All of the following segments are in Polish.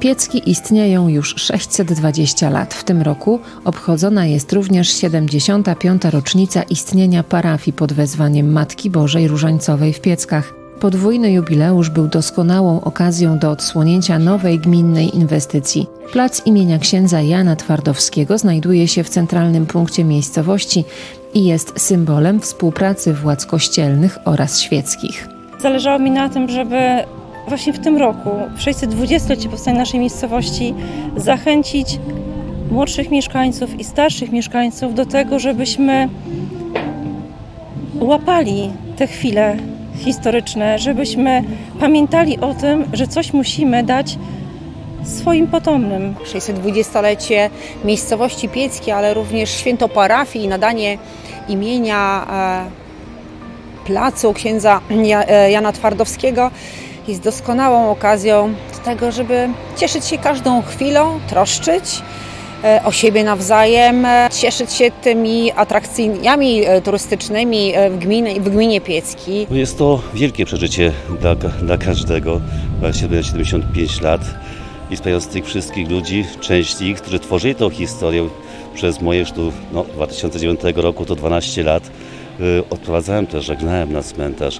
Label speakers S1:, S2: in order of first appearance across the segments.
S1: Piecki istnieją już 620 lat. W tym roku obchodzona jest również 75. rocznica istnienia parafii pod wezwaniem Matki Bożej Różańcowej w Pieckach. Podwójny jubileusz był doskonałą okazją do odsłonięcia nowej gminnej inwestycji. Plac imienia księdza Jana Twardowskiego znajduje się w centralnym punkcie miejscowości i jest symbolem współpracy władz kościelnych oraz świeckich.
S2: Zależało mi na tym, żeby właśnie w tym roku, w 620-lecie powstania naszej miejscowości, zachęcić młodszych mieszkańców i starszych mieszkańców do tego, żebyśmy łapali te chwile historyczne, żebyśmy pamiętali o tym, że coś musimy dać swoim potomnym.
S3: 620-lecie miejscowości Pieckie, ale również święto parafii i nadanie imienia e, placu księdza e, Jana Twardowskiego jest doskonałą okazją do tego, żeby cieszyć się każdą chwilą, troszczyć e, o siebie nawzajem, e, cieszyć się tymi atrakcjami e, turystycznymi w gminie, w gminie Piecki.
S4: Jest to wielkie przeżycie dla, dla każdego. Ma 75 lat i spełniając tych wszystkich ludzi, część z nich, którzy tworzyli tą historię przez moje już tu no, 2009 roku to 12 lat. Y, Odprowadzałem też, żegnałem na cmentarz.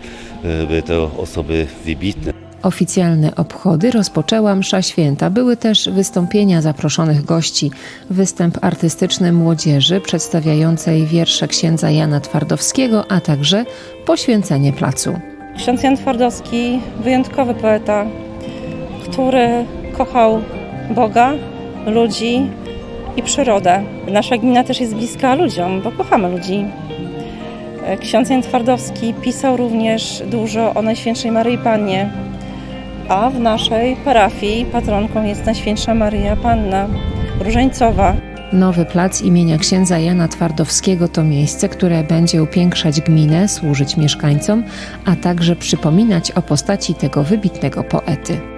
S4: y, Były to osoby wybitne.
S1: Oficjalne obchody rozpoczęła msza święta. Były też wystąpienia zaproszonych gości, występ artystyczny młodzieży przedstawiającej wiersze księdza Jana Twardowskiego, a także poświęcenie placu.
S2: Ksiądz Jan Twardowski, wyjątkowy poeta, który kochał Boga, ludzi i przyrodę. Nasza gmina też jest bliska ludziom, bo kochamy ludzi. Ksiądz Jan Twardowski pisał również dużo o Najświętszej Maryi Pannie, a w naszej parafii patronką jest Najświętsza Maryja Panna Różańcowa.
S1: Nowy plac imienia księdza Jana Twardowskiego to miejsce, które będzie upiększać gminę, służyć mieszkańcom, a także przypominać o postaci tego wybitnego poety.